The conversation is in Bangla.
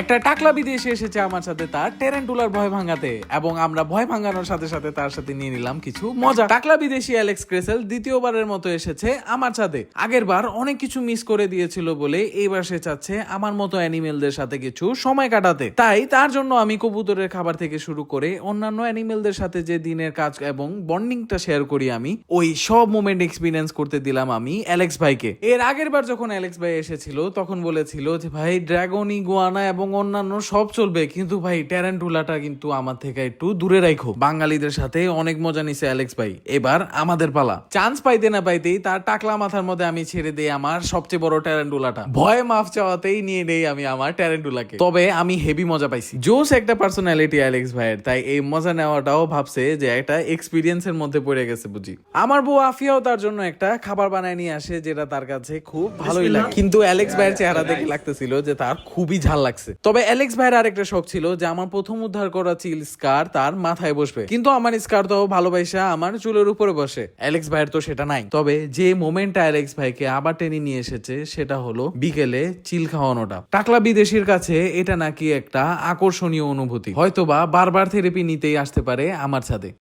একটা টাকলা বিদেশে এসেছে আমার সাথে তার টেরেন্টুলার ভয় ভাঙাতে, এবং আমরা ভয় ভাঙানোর সাথে সাথে তার সাথে নিয়ে নিলাম কিছু মজা। টাকলা বিদেশি অ্যালেক্স ক্রেসেল দ্বিতীয়বারের মতো এসেছে আমার সাথে আগের বার অনেক কিছু মিস করে দিয়েছিল বলে এইবার সে চাচ্ছে আমার মতো অ্যানিমেলদের সাথে কিছু সময় কাটাতে। তাই তার জন্য আমি কবুতরের খাবার থেকে শুরু করে অন্যান্য অ্যানিমেলদের সাথে যে দিনের কাজ এবং বন্ডিংটা শেয়ার করি আমি, ওই সব মোমেন্ট এক্সপিরিয়েন্স করতে দিলাম আমি অ্যালেক্স ভাইকে। এর আগের বার যখন অ্যালেক্স ভাই এসেছিল, তখন বলেছিল যে, ভাই, ড্রাগন, ইগুয়ানা এবং অন্যান্য সব চলবে। কিন্তু ভাই ট্যারেন্টুলাটা কিন্তু আমার থেকে একটু দূরে রাখো বাঙালিদের সাথে অনেক মজা নিছে অ্যালেক্স ভাই। এবার আমাদের পালা। চান্স পাইতে না পাইতেই তার টাকলা মাথার মধ্যে আমি ছেড়ে দেই আমার সবচেয়ে বড় ট্যারেন্টুলাটা। ভয় মাফ চাওয়াতেই নিয়ে নেই আমি আমার ট্যারেন্টুলাকে। তবে আমি হেভি মজা পাইছি। জোস একটা পার্সোনালিটি অ্যালেক্স ভাইয়ের তাই এই মজা নেওয়াটাও ভাবছে যে একটা এক্সপিরিয়েন্সের মধ্যে পড়ে গেছে বুঝি। আমার বউ আফিয়াও তার জন্য একটা খাবার বানায় নিয়ে আসে যেটা তার কাছে খুব ভালোই লাগে। কিন্তু অ্যালেক্স ভাইয়ের চেহারা দেখে লাগতেছিল যে তার খুবই ঝাল লাগছে। তবে অ্যালেক্স ভাইয়ের আরেকটা শখ ছিল যে আমার প্রথম উদ্ধার করা চিল স্কার তার মাথায় বসবে। কিন্তু আমার স্কার তো ভালোবাসা আমার চুলের উপরে বসে। অ্যালেক্স ভাইয়ের তো সেটা নাই। তবে যে মোমেন্টটা অ্যালেক্স ভাইকে আবার টেনে নিয়ে এসেছে, সেটা হলো বিকেলে চিল খাওয়ানোটা। টাকলা বিদেশির কাছে এটা নাকি একটা আকর্ষণীয় অনুভূতি। হয়তোবা বারবার থেরাপি নিতেই আসতে পারে আমার সাথে